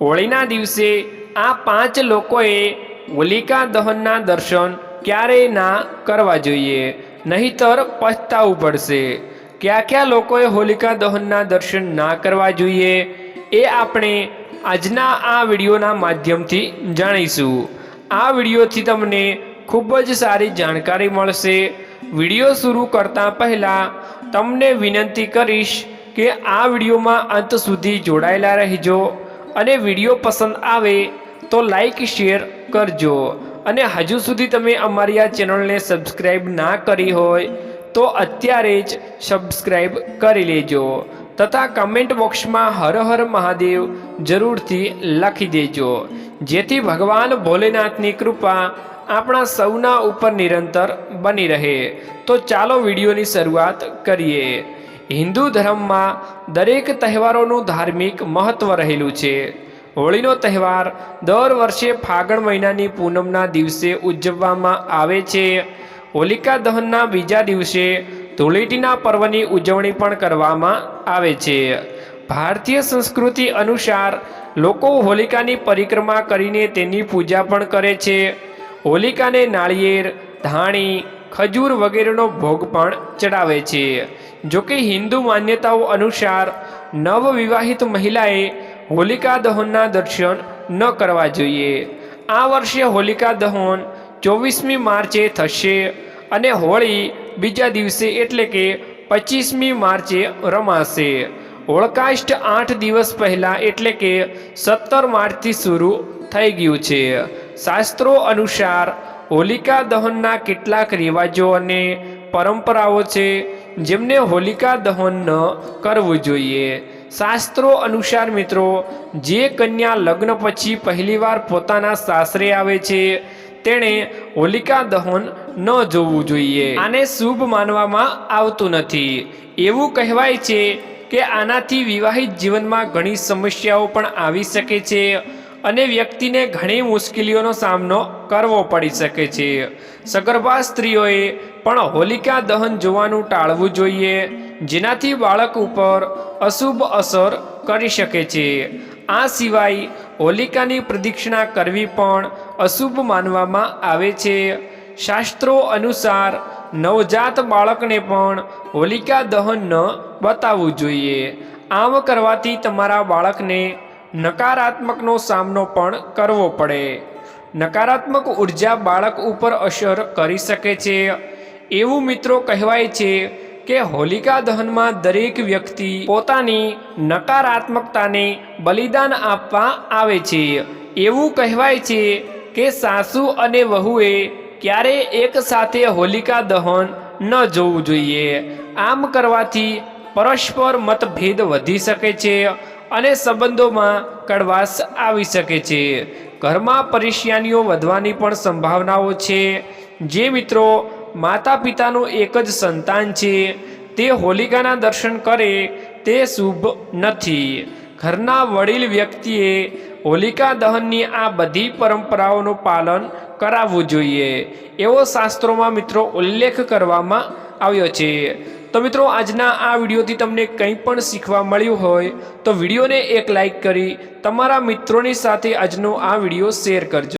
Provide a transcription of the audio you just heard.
હોળીના દિવસે આ પાંચ લોકોએ હોલિકા દહનના દર્શન ક્યારેય ના કરવા જોઈએ. નહીતર પછતાવું પડશે. કયા કયા લોકોએ હોલિકા દહનના દર્શન ના કરવા જોઈએ એ આપણે આજના આ વિડીયોના માધ્યમથી જાણીશું. આ વિડીયોથી તમને ખૂબ જ સારી જાણકારી મળશે. વીડિયો શરૂ કરતાં પહેલાં તમને વિનંતી કરીશ કે આ વિડીયોમાં અંત સુધી જોડાયેલા રહેજો. અને વીડિયો પસંદ આવે તો લાઈક શેર કરજો. અને હજુ સુધી તમે અમારી આ ચેનલને સબસ્ક્રાઈબ ના કરી હોય તો અત્યારે જ સબસ્ક્રાઈબ કરી લેજો. તથા કમેન્ટ બોક્સમાં હર હર મહાદેવ જરૂરથી લખી દેજો. જેથી ભગવાન ભોલેનાથની કૃપા આપણા સૌના ઉપર નિરંતર બની રહે. તો ચાલો વિડીયોની શરૂઆત કરીએ. હિન્દુ ધર્મમાં દરેક તહેવારોનું ધાર્મિક મહત્વ રહેલું છે. હોળીનો તહેવાર દર વર્ષે ફાગણ મહિનાની પૂનમના દિવસે ઉજવવામાં આવે છે. હોલિકા દહનના બીજા દિવસે ધૂળેટીના પર્વની ઉજવણી પણ કરવામાં આવે છે. ભારતીય સંસ્કૃતિ અનુસાર લોકો હોલિકાની પરિક્રમા કરીને તેની પૂજા પણ કરે છે. હોલિકાને નાળિયેર, ધાણી ખજૂર વગેરેનો ભોગ પણ ચડાવે છે. જોકે હિન્દુ માન્યતાઓ અનુસાર નવવિવાહિત મહિલાએ હોલિકા દહનના દર્શન ન કરવા જોઈએ. આ વર્ષે હોલિકા દહન ચોવીસમી માર્ચે થશે અને હોળી બીજા દિવસે એટલે કે પચીસમી માર્ચે રમાશે. હોળકાષ્ટ આઠ દિવસ પહેલાં એટલે કે સત્તર માર્ચથી શરૂ થઈ ગયું છે. શાસ્ત્રો અનુસાર હોલિકા દહનના કેટલાક રિવાજો અને પરંપરાઓ છે, જેમને હોલિકા દહન ન કરવું જોઈએ. શાસ્ત્રો અનુસાર મિત્રો, જે કન્યા લગ્ન પછી પહેલીવાર પોતાના સાસરે આવે છે, તેણે હોલિકા દહન ન જોવું જોઈએ. આને શુભ માનવામાં આવતું નથી. એવું કહેવાય છે કે આનાથી વિવાહિત જીવનમાં ઘણી સમસ્યાઓ પણ આવી શકે છે. અને વ્યક્તિને ઘણી મુશ્કેલીઓનો સામનો કરવો પડી શકે છે. સગર્ભા સ્ત્રીઓએ પણ હોલિકા દહન જોવાનું ટાળવું જોઈએ, જેનાથી બાળક ઉપર અશુભ અસર કરી શકે છે. આ સિવાય હોલિકાની પ્રદક્ષિણા કરવી પણ અશુભ માનવામાં આવે છે. શાસ્ત્રો અનુસાર નવજાત બાળકને પણ હોલિકા દહન ન બતાવવું જોઈએ. આમ કરવાથી તમારા બાળકને નકારાત્મકનો સામનો પણ કરવો પડે. નકારાત્મક ઊર્જા બાળક ઉપર અસર કરી શકે છે. એવું મિત્રો કહેવાય છે કે હોલિકા દહનમાં દરેક વ્યક્તિ પોતાની નકારાત્મકતાને બલિદાન આપવા આવે છે. એવું કહેવાય છે કે સાસુ અને વહુએ ક્યારે એક સાથે હોલિકા દહન ન જોવું જોઈએ. આમ કરવાથી પરસ્પર મતભેદ વધી શકે છે. અને સંબંધોમાં કડવાશ આવી શકે છે. ઘરમાં પરેશાનીઓ વધવાની પણ સંભાવનાઓ છે. જે મિત્રો માતા પિતાનું એક જ સંતાન છે, તે હોલિકાના દર્શન કરે, તે શુભ નથી. ઘરના વડીલ વ્યક્તિએ હોલિકા દહનની આ બધી પરંપરાઓનું પાલન કરાવવું જોઈએ. એવો શાસ્ત્રોમાં મિત્રો ઉલ્લેખ કરવામાં આવ્યો છે. તો મિત્રો, આજના આ વિડીયોથી તમને કંઈ પણ શીખવા મળ્યું હોય તો વિડીયોને એક લાઈક કરી તમારા મિત્રોની સાથે આજનો આ વીડિયો શેર કરજો.